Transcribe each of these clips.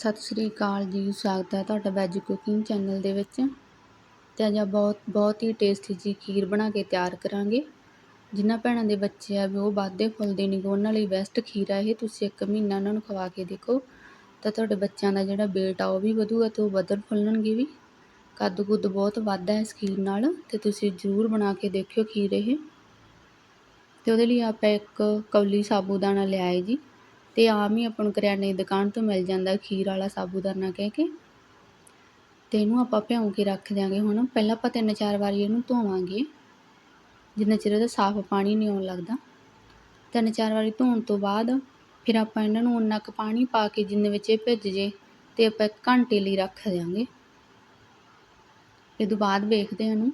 ਸਤਿ ਸ਼੍ਰੀ ਅਕਾਲ ਜੀ, ਸਵਾਗਤ ਹੈ ਤੁਹਾਡਾ ਵੈਜ ਕੁਕਿੰਗ ਚੈਨਲ ਦੇ ਵਿੱਚ। ਤੇ ਅੱਜ ਆਪਾਂ ਬਹੁਤ ਬਹੁਤ ਹੀ ਟੇਸਟੀ ਜੀ ਖੀਰ ਬਣਾ ਕੇ ਤਿਆਰ ਕਰਾਂਗੇ। ਜਿਨ੍ਹਾਂ ਭੈਣਾਂ ਦੇ ਬੱਚੇ ਆ, ਵੀ ਉਹ ਵਾਧੇ ਫੁੱਲਦੇ ਨਹੀਂ ਉਹਨਾਂ ਲਈ ਬੈਸਟ ਖੀਰ ਆ ਇਹ। ਤੁਸੀਂ ਇੱਕ ਮਹੀਨਾ ਉਹਨਾਂ ਨੂੰ ਖਵਾ ਕੇ ਦੇਖੋ। ਤਾਂ ਤੁਹਾਡੇ ਬੱਚਿਆਂ ਦਾ ਜਿਹੜਾ weight ਆ, ਉਹ ਵੀ ਵਧੂਗਾ ਤੇ ਉਹ ਵਧਣ ਫੁੱਲਣਗੇ ਵੀ। ਕੱਦ ਕੁੱਦ ਬਹੁਤ ਵੱਧਦਾ ਹੈ ਇਸ ਖੀਰ ਨਾਲ, ਤੇ ਤੁਸੀਂ ਜ਼ਰੂਰ ਬਣਾ ਕੇ ਦੇਖਿਓ ਖੀਰ ਇਹ। ਤੇ ਉਹਦੇ ਲਈ ਆਪਾਂ ਇੱਕ ਕੌਲੀ ਸਾਬੂਦਾਨਾ ਲਿਆਏ ਜੀ। ਅਤੇ ਆਮ ਹੀ ਆਪਾਂ ਨੂੰ ਕਰਿਆਨੇ ਦੀ ਦੁਕਾਨ ਤੋਂ ਮਿਲ ਜਾਂਦਾ ਖੀਰ ਵਾਲਾ ਸਾਬੂਦਾਨਾ ਕਹਿ ਕੇ। ਅਤੇ ਇਹਨੂੰ ਆਪਾਂ ਭਿਉਂ ਕੇ ਰੱਖ ਦਿਆਂਗੇ ਹੁਣ। ਪਹਿਲਾਂ ਆਪਾਂ ਤਿੰਨ ਚਾਰ ਵਾਰੀ ਇਹਨੂੰ ਧੋਵਾਂਗੇ। ਜਿੰਨਾ ਚਿਰ ਇਹਦਾ ਸਾਫ਼ ਪਾਣੀ ਨਹੀਂ ਆਉਣ ਲੱਗਦਾ। ਤਿੰਨ ਚਾਰ ਵਾਰੀ ਧੋਣ ਤੋਂ ਬਾਅਦ ਫਿਰ ਆਪਾਂ ਇਹਨਾਂ ਨੂੰ ਉਨਾ ਕੁ ਪਾਣੀ ਪਾ ਕੇ ਜਿੰਨੇ ਵਿੱਚ ਇਹ ਭਿੱਜ ਜੇ ਤੇ ਆਪਾਂ ਇੱਕ ਘੰਟੇ ਲਈ ਰੱਖ ਦਿਆਂਗੇ। ਇਹ ਤੋਂ ਬਾਅਦ ਵੇਖਦੇ ਹਾਂ ਇਹਨੂੰ।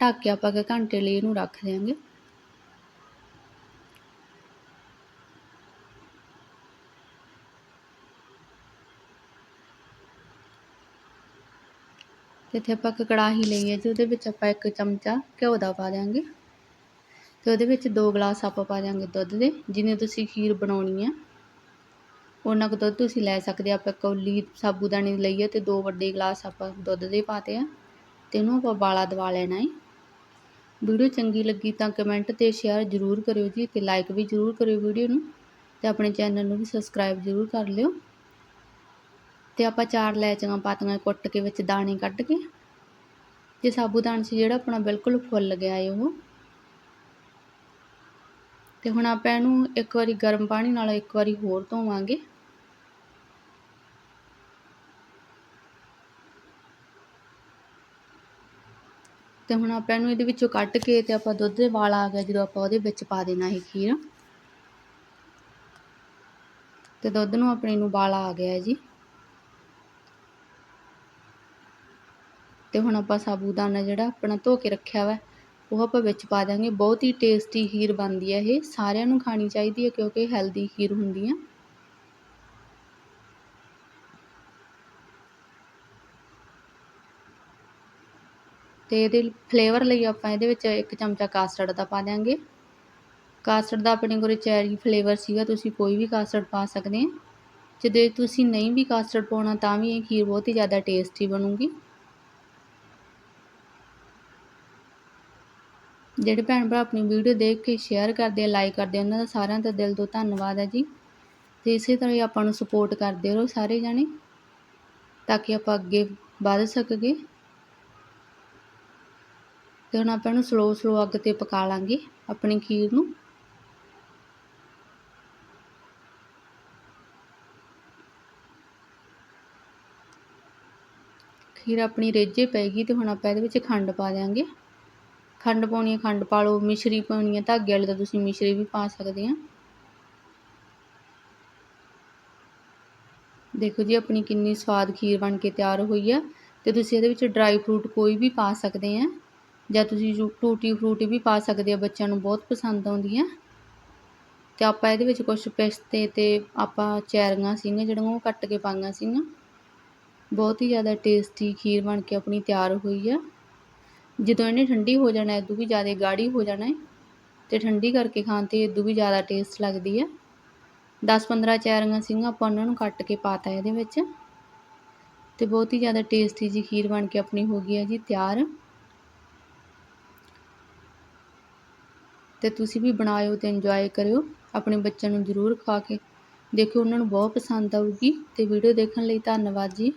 ਢੱਕ ਕੇ ਆਪਾਂ ਇੱਕ ਘੰਟੇ ਲਈ ਇਹਨੂੰ ਰੱਖ ਦਿਆਂਗੇ। ਇੱਥੇ ਆਪਾਂ ਇੱਕ ਕੜਾਹੀ ਲਈ ਹੈ ਜੀ, ਉਹਦੇ ਵਿੱਚ ਆਪਾਂ ਇੱਕ ਚਮਚਾ ਘਿਓ ਦਾ ਪਾ ਦਿਆਂਗੇ। ਤੇ ਉਹਦੇ ਵਿੱਚ ਦੋ ਗਲਾਸ ਆਪਾਂ ਪਾ ਦਿਆਂਗੇ ਦੁੱਧ ਦੇ, ਜਿੰਨੇ ਤੁਸੀਂ ਖੀਰ ਬਣਾਉਣੀ ਹੈ ਉਹਨਾਂ ਕੁ ਦੁੱਧ ਤੁਸੀਂ ਲੈ ਸਕਦੇ ਆਪਾਂ ਕੌਲੀ ਸਾਬੂਦਾਨੀ ਲਈ ਹੈ ਤੇ ਦੋ ਵੱਡੇ ਗਲਾਸ ਆਪਾਂ ਦੁੱਧ ਦੇ ਪਾਤੇ ਆ, ਤੇ ਇਹਨੂੰ ਆਪਾਂ ਬਾਲਾ ਦਵਾ ਲੈਣਾ ਹੈ ਵੀਡੀਓ ਚੰਗੀ ਲੱਗੀ ਤਾਂ ਕਮੈਂਟ ਤੇ ਸ਼ੇਅਰ ਜ਼ਰੂਰ ਕਰਿਓ ਜੀ, ਤੇ ਲਾਈਕ ਵੀ ਜ਼ਰੂਰ ਕਰਿਓ ਵੀਡੀਓ ਨੂੰ, ਤੇ ਆਪਣੇ ਚੈਨਲ ਨੂੰ ਵੀ ਸਬਸਕ੍ਰਾਈਬ ਜ਼ਰੂਰ ਕਰ ਲਿਓ। ਤੇ ਆਪਾਂ ਚਾਰ ਲੈਚੀਆਂ ਪਾਤੀਆਂ ਕੁੱਟ ਕੇ ਵਿੱਚ ਦਾਣੇ ਕੱਢ ਕੇ। ਤੇ ਸਾਬੂਦਾਨ ਸੀ ਜਿਹੜਾ ਆਪਣਾ ਬਿਲਕੁਲ ਫੁੱਲ ਗਿਆ ਏ ਉਹ। ਤੇ ਹੁਣ ਆਪਾਂ ਇਹਨੂੰ ਇੱਕ ਵਾਰੀ ਗਰਮ ਪਾਣੀ ਨਾਲ ਇੱਕ ਵਾਰੀ ਹੋਰ ਧੋਵਾਂਗੇ। ਤੇ ਹੁਣ ਆਪਾਂ ਇਹਨੂੰ ਇਹਦੇ ਵਿੱਚੋਂ ਕੱਢ ਕੇ ਤੇ ਆਪਾਂ ਦੁੱਧ ਦੇ ਵਾਲ ਆ ਗਿਆ ਜਦੋਂ ਆਪਾਂ ਉਹਦੇ ਵਿੱਚ ਪਾ ਦੇਣਾ ਇਹ ਖੀਰ। ਤੇ ਦੁੱਧ ਨੂੰ ਆਪਣੇ ਨੂੰ ਵਾਲ ਆ ਗਿਆ ਜੀ। ਤੇ ਹੁਣ ਆਪਾਂ ਸਾਬੂਦਾਨਾ ਜਿਹੜਾ ਆਪਣਾ ਧੋ ਕੇ ਰੱਖਿਆ ਵਾ, ਉਹ ਆਪਾਂ ਵਿੱਚ ਪਾ ਦਾਂਗੇ ਬਹੁਤ ਹੀ ਟੇਸਟੀ ਖੀਰ ਬਣਦੀ ਹੈ ਇਹ। ਸਾਰਿਆਂ ਨੂੰ ਖਾਣੀ ਚਾਹੀਦੀ ਹੈ ਕਿਉਂਕਿ ਹੈਲਦੀ ਖੀਰ ਹੁੰਦੀ ਹੈ ਤੇ ਇਹਦੇ ਫਲੇਵਰ ਲਈ ਆਪਾਂ ਇਹਦੇ ਵਿੱਚ ਇੱਕ ਚਮਚਾ ਕਾਸਟਰਡ ਦਾ ਪਾ ਦਾਂਗੇ ਕਾਸਟਰਡ ਦਾ ਆਪਣੇ ਕੋਲ ਚੈਰੀ ਫਲੇਵਰ ਸੀਗਾ, ਤੁਸੀਂ ਕੋਈ ਵੀ ਕਾਸਟਰਡ ਪਾ ਸਕਦੇ ਆ। ਜੇ ਤੁਸੀਂ ਨਹੀਂ ਵੀ ਕਾਸਟਰਡ ਪਾਉਣਾ, ਤਾਂ ਵੀ ਇਹ ਖੀਰ ਬਹੁਤ ਹੀ ਜ਼ਿਆਦਾ ਟੇਸਟੀ ਬਣੂਗੀ। ਜਿਹੜੇ ਭੈਣ ਭਰਾ ਆਪਣੀ ਵੀਡੀਓ ਦੇਖ ਕੇ ਸ਼ੇਅਰ ਕਰਦੇ ਆ ਲਾਈਕ ਕਰਦੇ ਆ, ਉਹਨਾਂ ਦਾ ਸਾਰਿਆਂ ਦਾ ਦਿਲ ਤੋਂ ਧੰਨਵਾਦ ਹੈ ਜੀ। ਤੇ ਇਸੇ ਤਰ੍ਹਾਂ ਹੀ ਆਪਾਂ ਨੂੰ ਸਪੋਰਟ ਕਰਦੇ ਰਹੋ ਸਾਰੇ ਜਾਣੇ, ਤਾਂ ਕਿ ਆਪਾਂ ਅੱਗੇ ਵੱਧ ਸਕੀਏ। ਤੇ ਹੁਣ ਆਪਾਂ ਇਹਨੂੰ ਸਲੋ ਸਲੋ ਅੱਗ ਤੇ ਪਕਾ ਲਾਂਗੇ ਆਪਣੀ ਖੀਰ ਨੂੰ। ਖੀਰ ਆਪਣੀ ਰੇਜੇ ਪੈਗੀ ਤੇ ਹੁਣ ਆਪਾਂ ਇਹਦੇ ਵਿੱਚ ਖੰਡ ਪਾ ਦਿਆਂਗੇ। ਖੰਡ ਪਾਉਣੀ ਹੈ, ਖੰਡ ਪਾ ਲਓ, ਮਿਸ਼ਰੀ ਪਾਉਣੀ ਹੈ, ਧਾਗੇ ਵਾਲੀ ਤਾਂ ਤੁਸੀਂ ਮਿਸ਼ਰੀ ਵੀ ਪਾ ਸਕਦੇ ਆ। ਦੇਖੋ ਜੀ, ਆਪਣੀ ਕਿੰਨੀ ਸਵਾਦ ਖੀਰ ਬਣ ਕੇ ਤਿਆਰ ਹੋਈ ਆ ਤੇ ਤੁਸੀਂ ਇਹਦੇ ਵਿੱਚ ਡਰਾਈ ਫਰੂਟ ਕੋਈ ਵੀ ਪਾ ਸਕਦੇ ਆ, ਜਾਂ ਤੁਸੀਂ ਟੂਟੀ ਫਰੂਟੀ ਵੀ ਪਾ ਸਕਦੇ ਆ, ਬੱਚਿਆਂ ਨੂੰ ਬਹੁਤ ਪਸੰਦ ਆਉਂਦੀ ਆ। ਤੇ ਆਪਾਂ ਇਹਦੇ ਵਿੱਚ ਕੁਝ ਪਿਸਤੇ ਤੇ ਆਪਾਂ ਚੈਰੀਆਂ ਸੀਗੀਆਂ, ਜਿਹੜੀਆਂ ਉਹ ਕੱਟ ਕੇ ਪਾਈਆਂ ਸੀਗੀਆਂ। ਬਹੁਤ ਹੀ ਜ਼ਿਆਦਾ ਟੇਸਟੀ ਖੀਰ ਬਣ ਕੇ ਆਪਣੀ ਤਿਆਰ ਹੋਈ ਆ। ਜਦੋਂ ਇਹਨੇ ਠੰਡੀ ਹੋ ਜਾਣਾ ਇਦੋਂ ਵੀ ਜ਼ਿਆਦਾ ਗਾੜੀ ਹੋ ਜਾਣਾ ਹੈ ਤੇ ਠੰਡੀ ਕਰਕੇ ਖਾਣ ਤੇ ਇਦੋਂ ਵੀ ਜ਼ਿਆਦਾ ਟੇਸਟ ਲੱਗਦੀ ਹੈ। 10-15 ਚੈਰੀਆਂ ਸੀਗੀਆਂ, ਆਪਾਂ ਉਹਨਾਂ ਨੂੰ ਕੱਟ ਕੇ ਪਾਤਾ ਇਹਦੇ ਵਿੱਚ। ਤੇ ਬਹੁਤ ਹੀ ਜ਼ਿਆਦਾ ਟੇਸਟੀ ਜੀ ਖੀਰ ਬਣ ਕੇ ਆਪਣੀ ਹੋ ਗਈ ਹੈ ਜੀ, ਤਿਆਰ। ਤੇ ਤੁਸੀਂ ਵੀ ਬਣਾਇਓ ਤੇ ਇੰਜੋਏ ਕਰਿਓ, ਆਪਣੇ ਬੱਚਿਆਂ ਨੂੰ ਜ਼ਰੂਰ ਖਾ ਕੇ ਦੇਖਿਓ, ਉਹਨਾਂ ਨੂੰ ਬਹੁਤ ਪਸੰਦ ਆਊਗੀ। ਤੇ ਵੀਡੀਓ ਦੇਖਣ ਲਈ ਧੰਨਵਾਦ ਜੀ।